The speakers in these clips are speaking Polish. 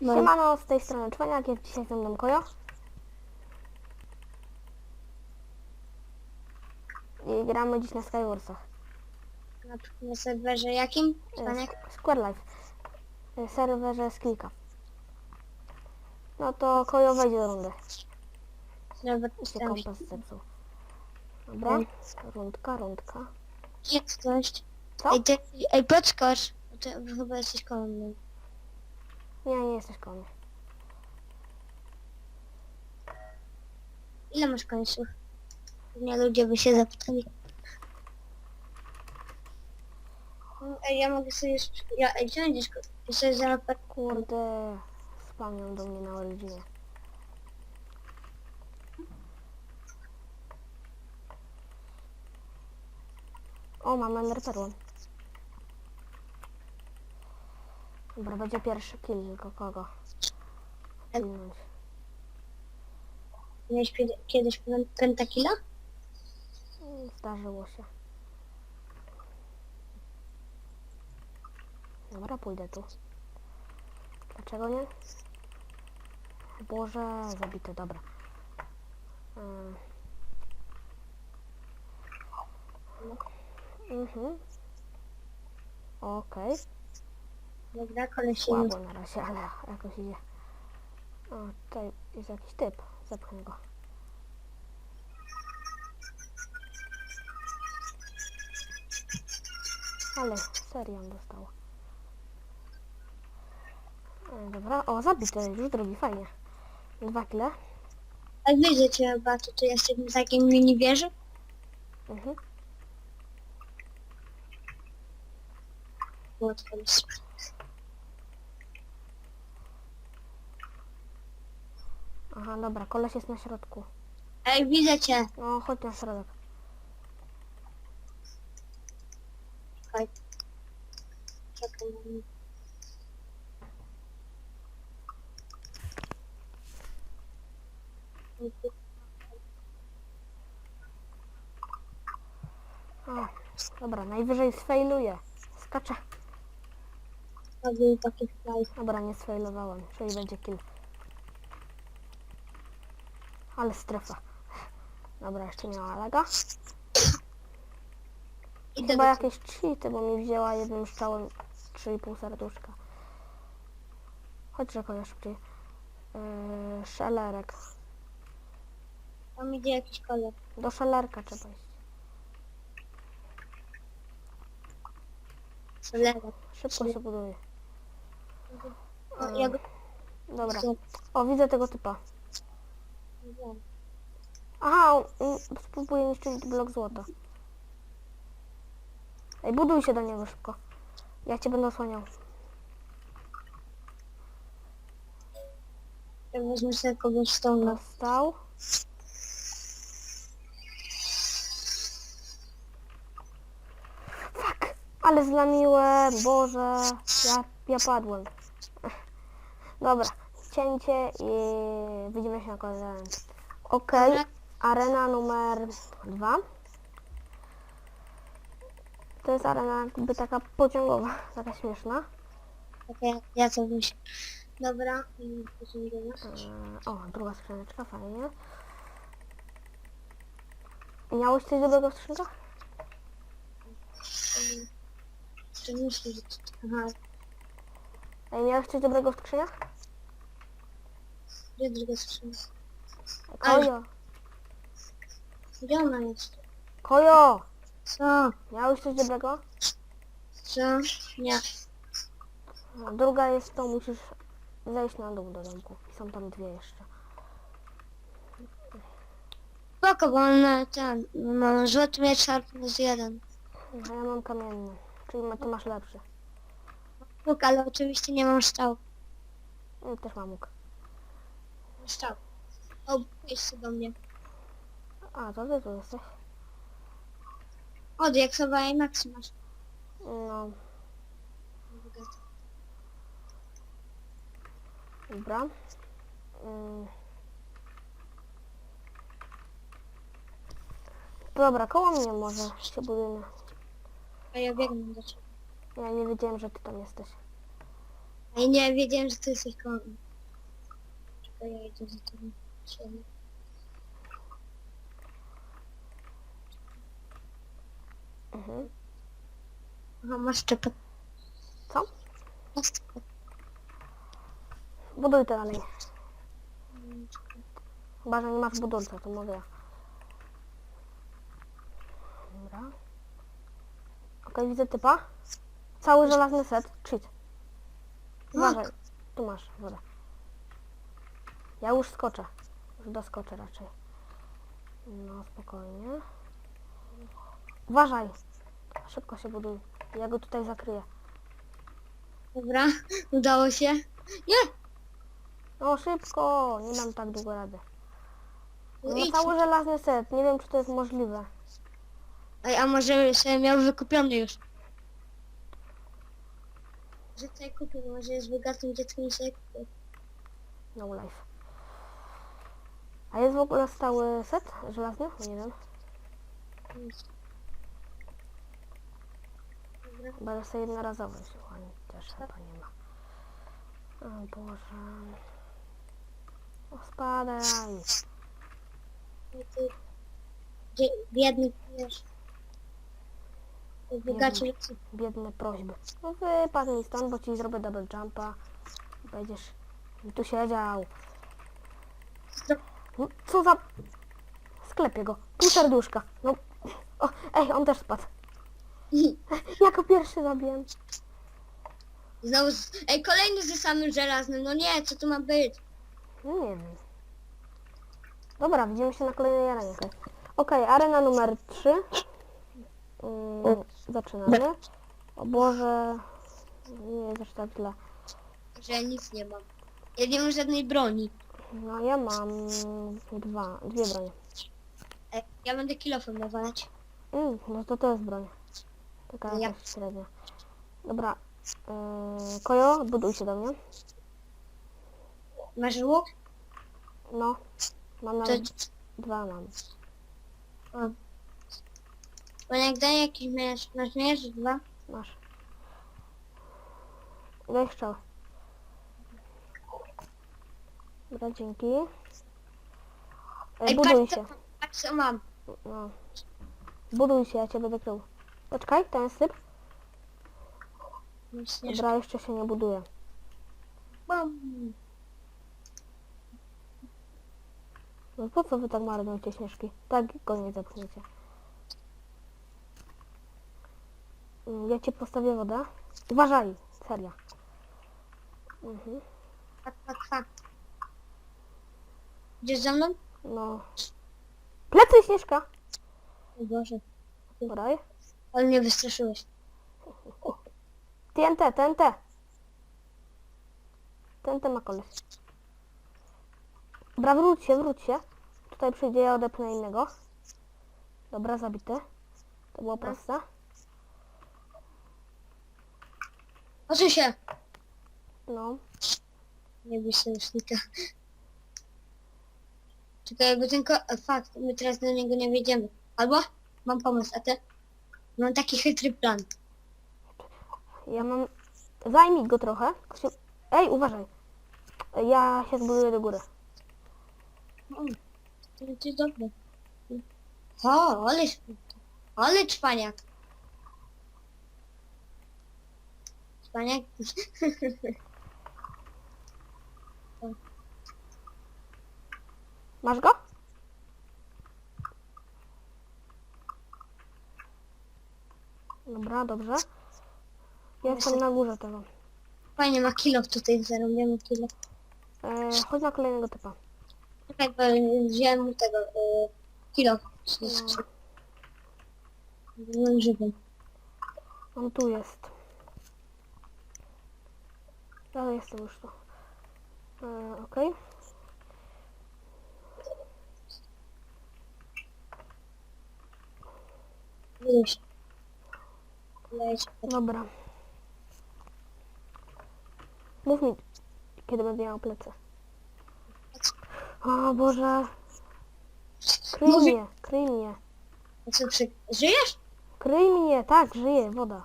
No. Siemano, z tej strony Czwaniak, jest dzisiaj ze mną Kojo. I gramy dziś na Skywarsach. Na, na serwerze jakim? Czwanek? Sk- Square Life. E, Serwerze z kilka. No to Kojo wejdzie do rundy. Serwer I się kompas zepsuł. Dobra, rundka, rundka. jest coś. Co? Ej, ty, ej, podskocz. Ty chyba jesteś koło mnie. Nie, nie jesteś koło mnie. Ile masz końców? Nie ludzie by się zapytali. Ej, ja mogę sobie... sp- Ja, ej, gdzie będziesz? ko- Ja sobie zaraz... Kurde, spamią do mnie na Originie. O, mam emeryturę. Dobra, będzie pierwszy kill, tylko kogo? Pilnąć. Miałeś kiedy- kiedyś pen- pentakilla? Mm, Zdarzyło się. Dobra, pójdę tu. Dlaczego nie? Boże, zabite, dobra. Ym. Mhm. Okej. Dobra, koleś się... Słabo na razie, ale jakoś idzie. O, tutaj jest jakiś typ. Zepchnę go. Ale serią dostał. E, Dobra, o zabity, już drugi, fajnie. Dwa kile. A widzę cię chyba, to ty jesteś na takim mini wieży? Mhm. Łatwo jest. Aha, dobra, koleś jest na środku. Ej, widzę cię. No, chodź na środek. Czekaj. Czekaj. O, dobra, najwyżej sfailuję. Skaczę. Taki. Dobra, nie sfailowałem, czyli będzie kill. Ale strefa. Dobra, jeszcze miała laga. Idę Chyba jakieś cheaty, bo mi wzięła jednym strzałem 3,5 serduszka. Chodź, Rzekoja, szybciej. Yy, szelerek. Tam idzie jakiś kolor. Do szelerka trzeba iść. Cholera. Szybko się buduje. O, ja go... Dobra. Co? O, widzę tego typa. Aha, spróbuję niszczyć blok złota. Ej, buduj się do niego szybko. Ja cię będę osłaniał. Ja wezmę sobie kogoś stołna. Dostał. Fuck! Ale zlamiłem, Boże. Ja, ja padłem. Dobra, cięcie i widzimy się na kolejnym. Okej, Dobra. arena numer dwa. To jest arena jakby taka pociągowa, taka śmieszna. Okej, ja, co myślę. Dobra, i później do nas. Eee, O, druga skrzyneczka, fajnie. Miałeś coś dobrego w skrzynkach? Czy myślisz, że... Aha, Ej, miałeś coś dobrego w skrzyniach? Gdzie druga skrzynka? Kojo! Gdzie ona jest? Kojo! Co? Miałeś coś dobrego? Co? Nie. No, Druga jest to, musisz zejść na dół do domku. I są tam dwie jeszcze. Spoko, bo on ma ten... Ma złoty miecz Sharp plus jeden. A ja mam kamienny. Czyli ma, ty masz lepszy. Łuk, ale oczywiście nie mam strzał. Ja też mam łuk. Strzał. O, jeszcze do mnie. A, to ty tu jesteś? O, jak sobie IMAX masz. No, dobra. Mm. Dobra, koło mnie może się budujmy. A ja biegnę do ciebie. Ja nie wiedziałem, że ty tam jesteś. Ej, nie, wiedziałem, że ty jesteś koło mnie. Czekaj, ja idę za tobą. Siema. Mhm. Aha, masz szczepę. Co? Masz szczepę. Buduj to dalej. Mm. Chyba, że nie masz budulca, to mogę ja. Dobra. Okej, widzę typa. Cały żelazny set. Cheat. Uważaj. Tu masz wodę. Ja już skoczę. Już doskoczę raczej. No, spokojnie. Uważaj. Szybko się buduj. Ja go tutaj zakryję. Dobra, udało się. Nie! No szybko! Nie dam tak długo rady. No No idź. cały żelazny set. Nie wiem, czy to jest możliwe. Ej, a może sobie miał wykupiony już? Że tutaj kupił, może jest bogatym dzieckiem i sobie kupił. No life. A jest w ogóle stały set żelazny? Nie wiem. Chyba jest jednorazowy. Słuchaj, też chyba nie ma. O Boże. O spadaj. No ty, dzie- biedny, wiesz. Bogaci. Biedne prośby. No wypadł mi stąd, bo ci zrobię double jumpa. Będziesz tu siedział. No, co za... Sklepię go. Pół serduszka. No. O, ej, on też spadł. Jako pierwszy zabiłem. Znowu, z... ej, kolejny ze samym żelaznym, no nie, co to ma być? No nie wiem. Dobra, widzimy się na kolejnej arenie. Okej, arena numer 3. Mm, zaczynamy. O Boże. Nie jest aż tak. Że ja nic nie mam. Ja nie mam żadnej broni. No ja mam dwa, dwie bronie. Ja będę kilofem nawalać. Mm, no to to jest broń. Taka Ja- jakaś średnia. Dobra. Yy, Kojo, buduj się do mnie. Masz łuk? No. Mam To, nawet dwa mam. bo jak daję jakiś miecz, masz miecz, dwa? Masz. Daj strzał. Dobra, dzięki. E, Ej, buduj patrz, się. co, patrz co mam. No. Buduj się, ja cię będę krył. Poczekaj, tam jest syp. Myślę, Dobra, jeszcze się nie buduje. Bum. No po co wy tak marnujecie śnieżki? Tak go nie zepchniecie. Mm, Ja ci postawię wodę. Uważaj, seria. Mhm. Fak, fak, fak. Idziesz za mną? No. Plecy śnieżka! O Boże, Dobra. ale mnie wystraszyłeś. TNT, TNT. TNT ma koleś. Dobra, wróć się, wróć się. Tutaj przyjdzie, ja odepnę innego. Dobra, zabity. To było proste. Oczy się! No. Nie bój sojusznika. Czekaj, jakby e, Fakt, my teraz do niego nie wjedziemy. Albo? Mam pomysł, a ty? Mam taki chytry plan. Ja mam... Zajmij go trochę. Ej, uważaj. Ja się zbuduję do góry. O, to jest dobre. O, ale... Ale czpaniak. Czpaniak? Masz go? Dobra, dobrze. Ja jestem na górze tego. Fajnie, ma kilo tutaj, zarobiamy kilo. E, chodź na kolejnego typa. Czekaj, bo wziąłem mu tego, y, kilo. No. Byłem żywym. On tu jest. Ja jestem już tu. E, Okej. Buduj się. Leć. Dobra. Mów mi, kiedy będę miał plecy. O Boże. Kryj Mówi- mnie, kryj mnie. A co przy... Żyjesz? Kryj mnie, tak, żyję, woda.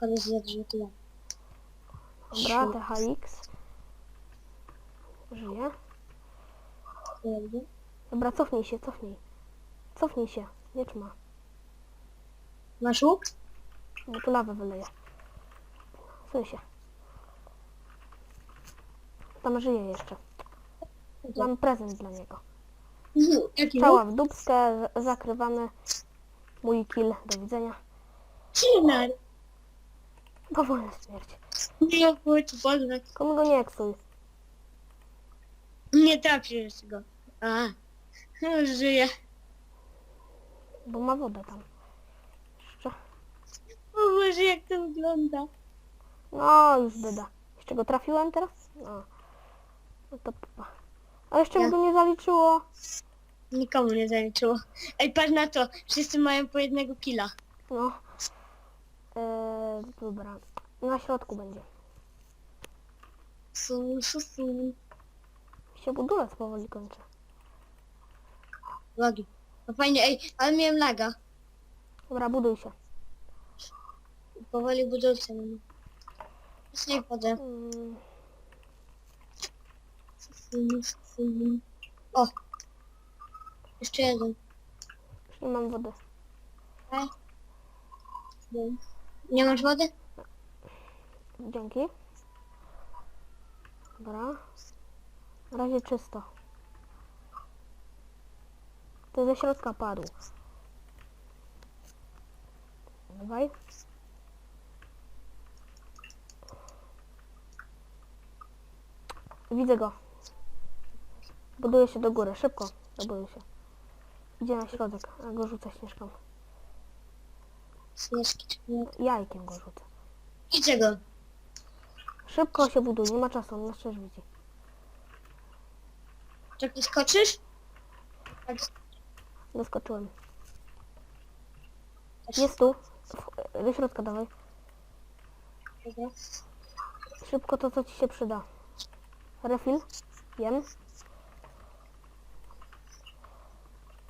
Koleś zjadł tyle. Dobra, THX. Żyje. Dobra, cofnij się, cofnij. Cofnij się, nie trzyma. Masz łuk? Bo tu lawę wyleje. Suń się. Tam żyje jeszcze. Mam prezent dla niego. Jaki Cała w dubskę, z- zakrywamy. Mój kill, do widzenia. Chinar. Powolna śmierć. Nie, płyt, podmek. Komu go nie eksuj. Nie trafisz go. A. No, Żyje. Bo ma wodę tam. Boże, jak to wygląda. No, już byda. Jeszcze go trafiłem teraz? No. No to pupa. A jeszcze Ja- go nie zaliczyło. Nikomu nie zaliczyło. Ej, patrz na to. Wszyscy mają po jednego killa. No. Eee, dobra. Na środku będzie. Su, su, su. Się budulec powoli kończy. Lagi. No fajnie, ej, ale miałem laga. Dobra, buduj się. Powoli budulce. Już nie wchodzę. Mm. O! Jeszcze jeden. już nie mam wody. Ej. Nie masz wody? Dzięki. Dobra. Na razie czysto. To ze środka padł. Dawaj. Widzę go. Buduje się do góry. Szybko. Zabuduj się. Idzie na środek. A go rzucę śnieżką. Śnieżki. czy nie? Jajkiem go rzucę. Idźcie go. Szybko się buduj. Nie ma czasu. On nas też widzi. Czekaj, skoczysz? Tak, Doskoczyłem. Jest tu. Do środka dawaj. Szybko to, co ci się przyda. Refill. Jem.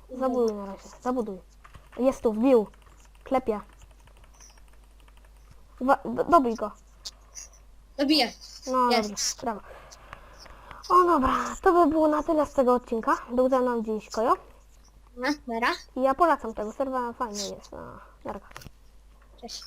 Zabuduj na razie. Zabuduj. Jest tu, wbił. Klepie. Do- dobij go. Dobiję. No Jest. dobra, brawo. O dobra, to by było na tyle z tego odcinka. Był ze mną dziś Kojo. No, Mera. I ja polecam tego serwera, fajny jest. No, narka. Cześć.